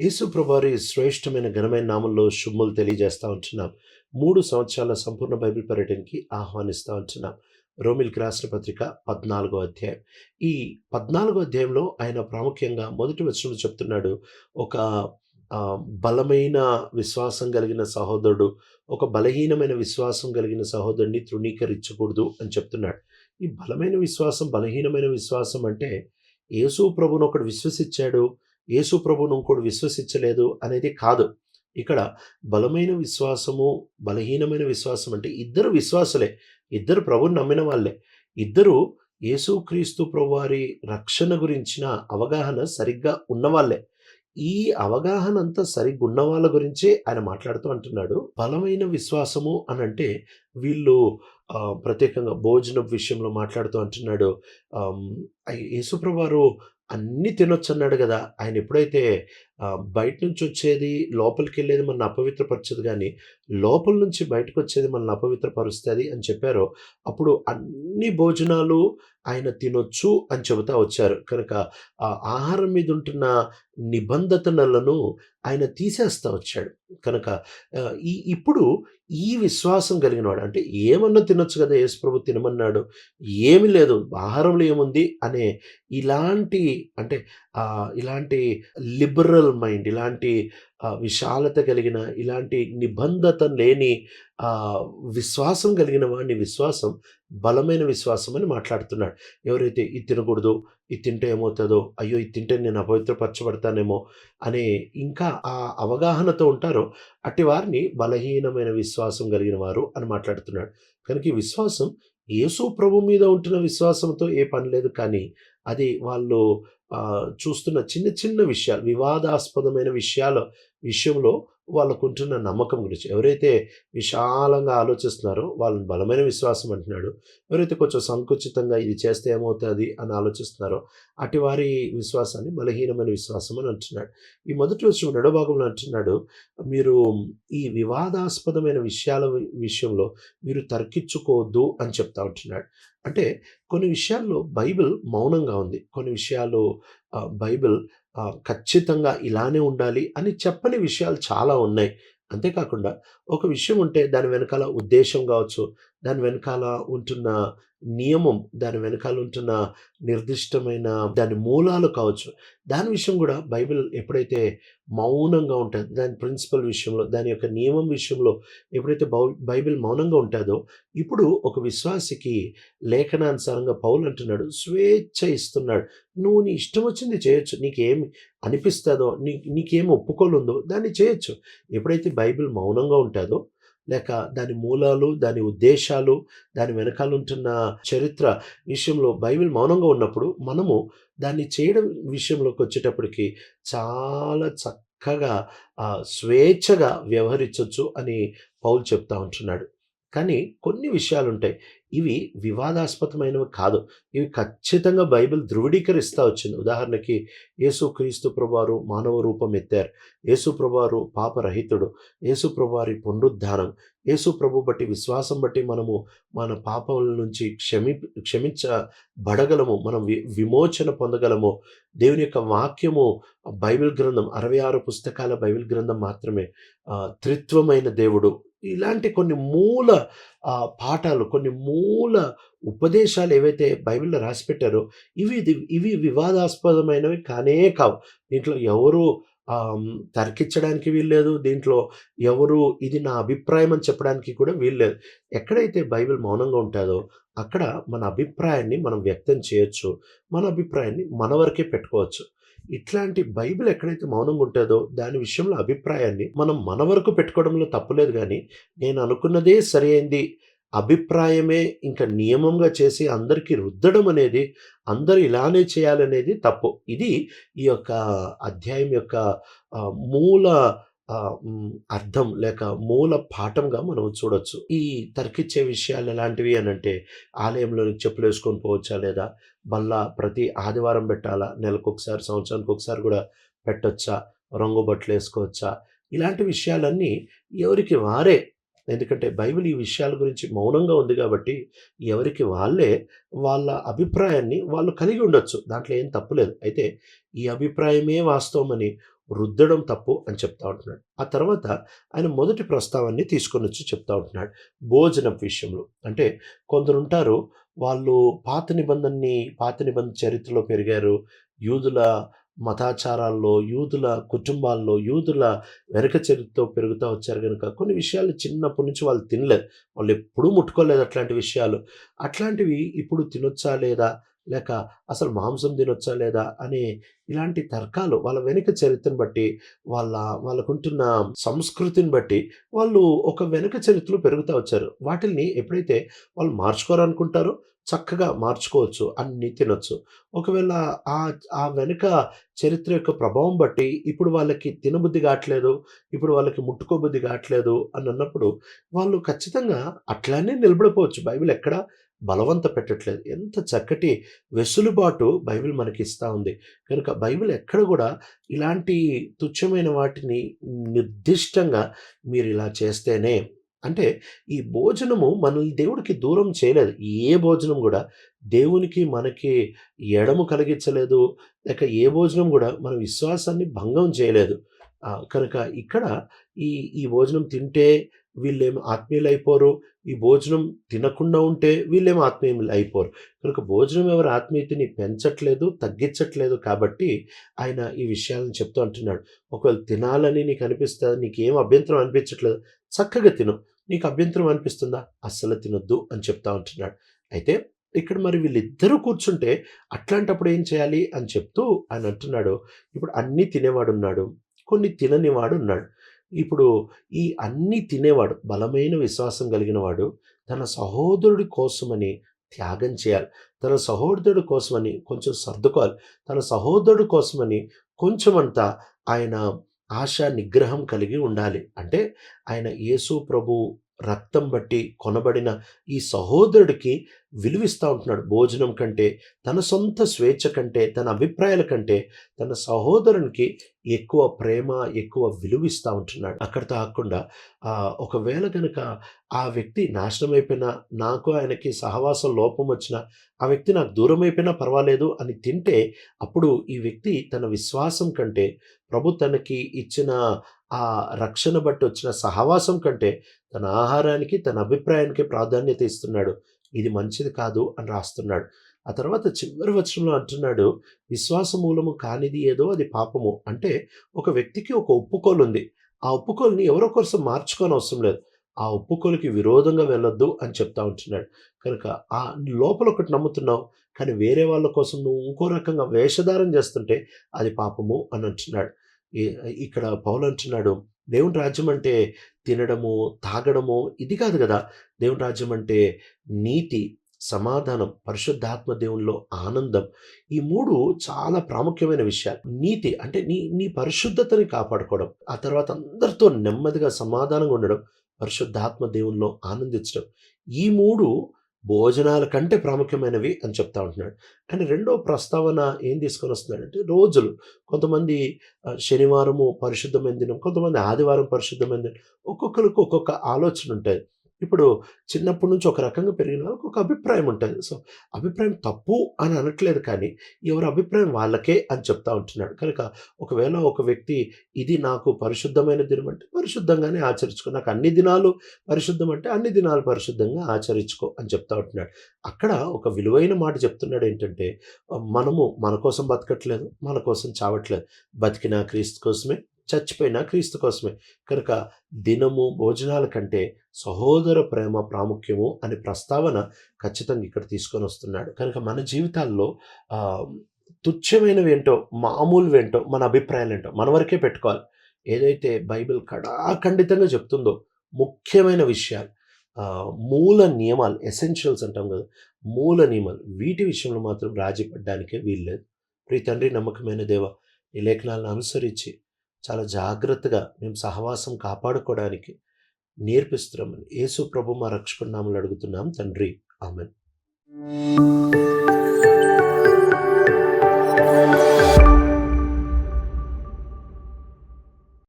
యేసు ప్రభువారి శ్రేష్టమైన ఘనమైన నామంలో శుభములు తెలియజేస్తూ ఉంటున్నాం. మూడు సంవత్సరాల సంపూర్ణ బైబిల్ పర్యటనకి ఆహ్వానిస్తూ ఉంటున్నాం. రోమిల్కి రాసిన పత్రిక పద్నాలుగో అధ్యాయం. ఈ పద్నాలుగో అధ్యాయంలో ఆయన ప్రాముఖ్యంగా మొదటి వచనం చెప్తున్నాడు ఒక బలమైన విశ్వాసం కలిగిన సహోదరుడు ఒక బలహీనమైన విశ్వాసం కలిగిన సహోదరుడిని తృణీకరించకూడదు అని చెప్తున్నాడు. ఈ బలమైన విశ్వాసం బలహీనమైన విశ్వాసం అంటే యేసు ప్రభును ఒకడు విశ్వసించాడు యేసు ప్రభును ఇంకోడు విశ్వసించలేదు అనేది కాదు. ఇక్కడ బలమైన విశ్వాసము బలహీనమైన విశ్వాసం అంటే ఇద్దరు విశ్వాసులే. ఇద్దరు ప్రభుని నమ్మిన వాళ్ళే. ఇద్దరు యేసుక్రీస్తు ప్రభువారి రక్షణ గురించిన అవగాహన సరిగ్గా ఉన్నవాళ్ళే ఈ అవగాహన అంతా సరిగ్గా ఉన్న వాళ్ళ గురించే ఆయన మాట్లాడుతూ అంటున్నాడు. బలమైన విశ్వాసము అని అంటే వీళ్ళు ప్రత్యేకంగా భోజనం విషయంలో మాట్లాడుతూ అంటున్నాడు. యేసుప్రభు వారు అన్నీ తినొచ్చు అన్నాడు కదా. ఆయన ఎప్పుడైతే బయట నుంచి వచ్చేది లోపలికి వెళ్ళేది మన అపవిత్రపరచదు కానీ లోపల నుంచి బయటకు వచ్చేది మనల్ని అపవిత్రపరుస్తుంది అని చెప్పారో అప్పుడు అన్ని భోజనాలు ఆయన తినొచ్చు అని చెబుతా వచ్చారు. కనుక ఆ ఆహారం మీద ఉంటున్న నిబంధనలను ఆయన తీసేస్తా వచ్చాడు. కనుక ఈ ఇప్పుడు ఈ విశ్వాసం కలిగినవాడు అంటే ఏమన్నా తినొచ్చు కదా యేసుప్రభు తినమన్నాడు ఏమి లేదు ఆహారంలో ఏముంది అనే ఇలాంటి అంటే ఇలాంటి లిబరల్ మైండ్ ఇలాంటి విశాలత కలిగిన ఇలాంటి నిబంధత లేని విశ్వాసం కలిగిన వాడిని విశ్వాసం బలమైన విశ్వాసం అని మాట్లాడుతున్నాడు. ఎవరైతే ఇది తినకూడదు ఇది తింటే ఏమవుతుందో అయ్యో ఇది తింటే నేను అపవిత్రపరచబడతానేమో అనే ఇంకా ఆ అవగాహనతో ఉంటారో అట్టి వారిని బలహీనమైన విశ్వాసం కలిగిన వారు అని మాట్లాడుతున్నాడు. కనుక ఈ విశ్వాసం యేసు ప్రభు మీద ఉంటున్న విశ్వాసంతో ఏ పని లేదు. కానీ అది వాళ్ళు చూస్తున్న చిన్న చిన్న విషయాలు వివాదాస్పదమైన విషయాల విషయంలో వాళ్ళకుంటున్న నమ్మకం గురించి. ఎవరైతే విశాలంగా ఆలోచిస్తున్నారో వాళ్ళని బలమైన విశ్వాసం అంటున్నాడు. ఎవరైతే కొంచెం సంకుచితంగా ఇది చేస్తే ఏమవుతుంది అని ఆలోచిస్తున్నారో అటు వారి విశ్వాసాన్ని బలహీనమైన విశ్వాసం అని అంటున్నాడు. ఈ మొదటి వచ్చిన రెండో భాగంలో అంటున్నాడు మీరు ఈ వివాదాస్పదమైన విషయాల విషయంలో మీరు తర్కించుకోవద్దు అని చెప్తా ఉంటున్నాడు. అంటే కొన్ని విషయాల్లో బైబిల్ మౌనంగా ఉంది. కొన్ని విషయాలు బైబిల్ ఖచ్చితంగా ఇలానే ఉండాలి అని చెప్పని విషయాలు చాలా ఉన్నాయి. అంతేకాకుండా ఒక విషయం ఉంటే దాని వెనకాల ఉద్దేశం కావచ్చు దాని వెనకాల ఉంటున్న నియమం దాని వెనకాల ఉంటున్న నిర్దిష్టమైన దాని మూలాలు కావచ్చు. దాని విషయం కూడా బైబిల్ ఎప్పుడైతే మౌనంగా ఉంటుంది దాని ప్రిన్సిపల్ విషయంలో దాని యొక్క నియమం విషయంలో ఎప్పుడైతే బైబిల్ మౌనంగా ఉంటుందో ఇప్పుడు ఒక విశ్వాసికి లేఖనానుసారంగా పౌలు అంటున్నాడు స్వేచ్ఛ ఇస్తున్నాడు. నువ్వు నీ ఇష్టం వచ్చింది చేయొచ్చు. నీకేమి అనిపిస్తుందో నీ నీకేం ఒప్పుకోలుందో దాన్ని చేయొచ్చు. ఎప్పుడైతే బైబిల్ మౌనంగా ఉంటుందో లేక దాని మూలాలు దాని ఉద్దేశాలు దాని వెనకాల ఉంటున్న చరిత్ర విషయంలో బైబిల్ మౌనంగా ఉన్నప్పుడు మనము దాన్ని చేయడం విషయంలోకి వచ్చేటప్పటికి చాలా చక్కగా స్వేచ్ఛగా వ్యవహరించవచ్చు అని పౌలు చెప్తా ఉంటున్నాడు. కానీ కొన్ని విషయాలు ఉంటాయి ఇవి వివాదాస్పదమైనవి కాదు. ఇవి ఖచ్చితంగా బైబిల్ ధృవీకరిస్తూ వచ్చింది. ఉదాహరణకి యేసు క్రీస్తు ప్రభువారు మానవ రూపం ఎత్తారు. యేసు ప్రభువారు పాపరహితుడు. యేసు ప్రభువారి పునరుద్ధానం. యేసు ప్రభు బట్టి విశ్వాసం బట్టి మనము మన పాపముల నుంచి క్షమి క్షమించబడగలము. మనం వి విమోచన పొందగలము. దేవుని యొక్క వాక్యము బైబిల్ గ్రంథం అరవై ఆరు పుస్తకాల బైబిల్ గ్రంథం మాత్రమే త్రిత్వమైన దేవుడు. ఇలాంటి కొన్ని మూల పాఠాలు కొన్ని మూల ఉపదేశాలు ఏవైతే బైబిల్లో రాసి పెట్టారో ఇవి ఇవి వివాదాస్పదమైనవి కానే కావు. దీంట్లో ఎవరు తర్కించడానికి వీల్లేదు. దీంట్లో ఎవరు ఇది నా అభిప్రాయం అని చెప్పడానికి కూడా వీల్లేదు. ఎక్కడైతే బైబిల్ మౌనంగా ఉంటుందో అక్కడ మన అభిప్రాయాన్ని మనం వ్యక్తం చేయొచ్చు. మన అభిప్రాయాన్ని మన వరకే పెట్టుకోవచ్చు. ఇట్లాంటి బైబిల్ ఎక్కడైతే మౌనంగా ఉంటుందో దాని విషయంలో అభిప్రాయాన్ని మనం మన వరకు పెట్టుకోవడంలో తప్పులేదు కానీ నేను అనుకున్నదే సరైంది అభిప్రాయమే ఇంకా నియమంగా చేసి అందరికీ రుద్దడం అనేది అందరూ ఇలానే చేయాలనేది తప్పు. ఇది ఈ యొక్క అధ్యాయం యొక్క మూల అర్థం లేక మూల పాఠంగా మనం చూడొచ్చు. ఈ తర్కిచ్చే విషయాలు ఎలాంటివి అని అంటే ఆలయంలోనికి చెప్పులు వేసుకొని పోవచ్చా లేదా? మళ్ళా ప్రతి ఆదివారం పెట్టాలా? నెలకు ఒకసారి సంవత్సరానికి ఒకసారి కూడా పెట్టొచ్చా? రంగు బట్టలు వేసుకోవచ్చా? ఇలాంటి విషయాలన్నీ ఎవరికి వారే. ఎందుకంటే బైబిల్ ఈ విషయాల గురించి మౌనంగా ఉంది కాబట్టి ఎవరికి వాళ్ళే వాళ్ళ అభిప్రాయాన్ని వాళ్ళు కలిగి ఉండొచ్చు. దాంట్లో ఏం తప్పులేదు అయితే ఈ అభిప్రాయమే వాస్తవమని రుద్దడం తప్పు అని చెప్తా ఉంటున్నాడు. ఆ తర్వాత ఆయన మొదటి ప్రస్తావాన్ని తీసుకొని వచ్చి చెప్తా ఉంటున్నాడు భోజనం విషయంలో. అంటే కొందరు ఉంటారు వాళ్ళు పాత నిబంధనని పాత నిబంధన చరిత్రలో పెరిగారు. యూదుల మతాచారాల్లో యూదుల కుటుంబాల్లో యూదుల వెనక చరిత్రతో పెరుగుతూ వచ్చారు కనుక కొన్ని విషయాలు చిన్నప్పటి నుంచి వాళ్ళు తినలేదు. వాళ్ళు ఎప్పుడూ ముట్టుకోలేదు అట్లాంటి విషయాలు. అట్లాంటివి ఇప్పుడు తినొచ్చా లేదా? లేక అసలు మాంసం తినొచ్చా లేదా అనే ఇలాంటి తర్కాలు వాళ్ళ వెనుక చరిత్రను బట్టి వాళ్ళ వాళ్ళకుంటున్న సంస్కృతిని బట్టి వాళ్ళు ఒక వెనుక చరిత్రలో పెరుగుతూ వచ్చారు. వాటిని ఎప్పుడైతే వాళ్ళు మార్చుకోరనుకుంటారో చక్కగా మార్చుకోవచ్చు అన్ని తినొచ్చు. ఒకవేళ ఆ ఆ వెనుక చరిత్ర యొక్క ప్రభావం బట్టి ఇప్పుడు వాళ్ళకి తినబుద్ధి కావట్లేదు ఇప్పుడు వాళ్ళకి ముట్టుకోబుద్ధి కావట్లేదు అని అన్నప్పుడు వాళ్ళు ఖచ్చితంగా అట్లానే నిలబడిపోవచ్చు. బైబిల్ ఎక్కడ బలవంత పెట్టట్లేదు. ఎంత చక్కటి వెసులుబాటు బైబిల్ మనకి ఇస్తూ ఉంది. కనుక బైబిల్ ఎక్కడ కూడా ఇలాంటి తుచ్చమైన వాటిని నిర్దిష్టంగా మీరు ఇలా చేస్తేనే అంటే ఈ భోజనము మనల్ని దేవుడికి దూరం చేయలేదు. ఏ భోజనం కూడా దేవునికి మనకి ఎడము కలిగించలేదు. లేక ఏ భోజనం కూడా మన విశ్వాసాన్ని భంగం చేయలేదు. కనుక ఇక్కడ ఈ ఈ భోజనం తింటే వీళ్ళేమి ఆత్మీయులు అయిపోరు ఈ భోజనం తినకుండా ఉంటే వీళ్ళేమో ఆత్మీయులు అయిపోరు కనుక భోజనం ఎవరు ఆత్మీయతని పెంచట్లేదు తగ్గించట్లేదు కాబట్టి ఆయన ఈ విషయాలను చెప్తూ అంటున్నాడు. ఒకవేళ తినాలని నీకు అనిపిస్తుంది నీకు ఏం అభ్యంతరం అనిపించట్లేదు చక్కగా తిను. నీకు అభ్యంతరం అనిపిస్తుందా? అస్సలు తినొద్దు అని చెప్తా ఉంటున్నాడు అయితే ఇక్కడ మరి వీళ్ళిద్దరూ కూర్చుంటే అట్లాంటప్పుడు ఏం చేయాలి అని చెప్తూ ఆయన అంటున్నాడు. ఇప్పుడు అన్నీ తినేవాడు ఉన్నాడు కొన్ని తిననివాడు ఉన్నాడు ఇప్పుడు ఈ అన్నీ తినేవాడు బలమైన విశ్వాసం కలిగిన వాడు తన సహోదరుడి కోసమని త్యాగం చేయాలి. తన సహోదరుడి కోసమని కొంచెం సర్దుకోవాలి. తన సహోదరుడి కోసమని కొంచెమంతా ఆయన ఆశ నిగ్రహం కలిగి ఉండాలి. అంటే ఆయన యేసు ప్రభు రక్తం బట్టి కొనబడిన ఈ సహోదరుడికి విలువిస్తూ ఉంటున్నాడు. భోజనం కంటే తన సొంత స్వేచ్ఛ కంటే తన అభిప్రాయాల కంటే తన సహోదరునికి ఎక్కువ ప్రేమ ఎక్కువ విలువిస్తూ ఉంటున్నాడు. అక్కడితో కాకుండా ఒకవేళ కనుక ఆ వ్యక్తి నాశనం అయిపోయినా నాకు ఆయనకి సహవాసం లోపం వచ్చినా ఆ వ్యక్తి నాకు దూరం అయిపోయినా పర్వాలేదు అని తింటే అప్పుడు ఈ వ్యక్తి తన విశ్వాసం కంటే ప్రభు తనకి ఇచ్చిన ఆ రక్షణ బట్టి వచ్చిన సహవాసం కంటే తన ఆహారానికి తన అభిప్రాయానికి ప్రాధాన్యత ఇస్తున్నాడు. ఇది మంచిది కాదు అని రాస్తున్నాడు. ఆ తర్వాత చివరి వచనంలో అంటున్నాడు విశ్వాస మూలము కానిది ఏదో అది పాపము. అంటే ఒక వ్యక్తికి ఒక ఒప్పుకోలు ఉంది. ఆ ఒప్పుకోలుని ఎవరో కోసం మార్చుకోని అవసరం లేదు. ఆ ఒప్పుకోలుకి విరోధంగా వెళ్ళొద్దు అని చెప్తా ఉంటున్నాడు. కనుక ఆ లోపల ఒకటి నమ్ముతున్నావు కానీ వేరే వాళ్ళ కోసం నువ్వు ఇంకో రకంగా వేషధారం చేస్తుంటే అది పాపము అని అంటున్నాడు. ఇక్కడ పౌలు అంటున్నాడు దేవుని రాజ్యం అంటే తినడము తాగడము ఇది కాదు కదా. దేవుని రాజ్యం అంటే నీతి సమాధానం పరిశుద్ధాత్మ దేవునిలో ఆనందం. ఈ మూడు చాలా ప్రాముఖ్యమైన విషయాలు. నీతి అంటే నీ నీ పరిశుద్ధతని కాపాడుకోవడం. ఆ తర్వాత అందరితో నెమ్మదిగా సమాధానంగా ఉండడం పరిశుద్ధాత్మ దేవునిలో ఆనందించడం. ఈ మూడు భోజనాల కంటే ప్రాముఖ్యమైనవి అని చెప్తా ఉంటున్నాడు. కానీ రెండో ప్రస్తావన ఏం తీసుకొని వస్తున్నాడంటే రోజులు. కొంతమంది శనివారము పరిశుద్ధమైన దినం కొంతమంది ఆదివారం పరిశుద్ధమైన దినం ఒక్కొక్కరికి ఒక్కొక్క ఆలోచన ఉంటుంది ఇప్పుడు చిన్నప్పటి నుంచి ఒక రకంగా పెరిగిన వాళ్ళకి ఒక అభిప్రాయం ఉంటుంది. సో అభిప్రాయం తప్పు అని అనట్లేదు కానీ ఎవరి అభిప్రాయం వాళ్ళకే అని చెప్తా ఉంటున్నాడు. కనుక ఒకవేళ ఒక వ్యక్తి ఇది నాకు పరిశుద్ధమైన దినం అంటే పరిశుద్ధంగానే ఆచరించుకో నాకు అన్ని దినాలు పరిశుద్ధం అంటే అన్ని దినాలు పరిశుద్ధంగా ఆచరించుకో అని చెప్తా ఉంటున్నాడు. అక్కడ ఒక విలువైన మాట చెప్తున్నాడు ఏంటంటే మనము మన కోసం బతకట్లేదు మన కోసం చావట్లేదు. బతికినా క్రీస్తు కోసమే చచ్చిపోయినా క్రీస్తు కోసమే. కనుక దినము భోజనాల కంటే సహోదర ప్రేమ ప్రాముఖ్యము అనే ప్రస్తావన ఖచ్చితంగా ఇక్కడ తీసుకొని వస్తున్నాడు. కనుక మన జీవితాల్లో తుచ్చమైనవి ఏంటో మామూలు ఏంటో మన అభిప్రాయాలు ఏంటో మన వరకే పెట్టుకోవాలి. ఏదైతే బైబిల్ కడాఖండితంగా చెప్తుందో ముఖ్యమైన విషయాలు మూల నియమాలు ఎసెన్షియల్స్ అంటాం కదా మూల నియమాలు వీటి విషయంలో మాత్రం రాజీ పడ్డానికే వీల్లేదు. ప్రీ తండ్రి నమ్మకమైన దేవ ఈ లేఖనాలను అనుసరించి చాలా జాగ్రత్తగా మేము సహవాసం కాపాడుకోవడానికి నేర్పిస్తున్నామని యేసు ప్రభు మా రక్షకున్నాములు అడుగుతున్నాం. తండ్రి ఆమెన్.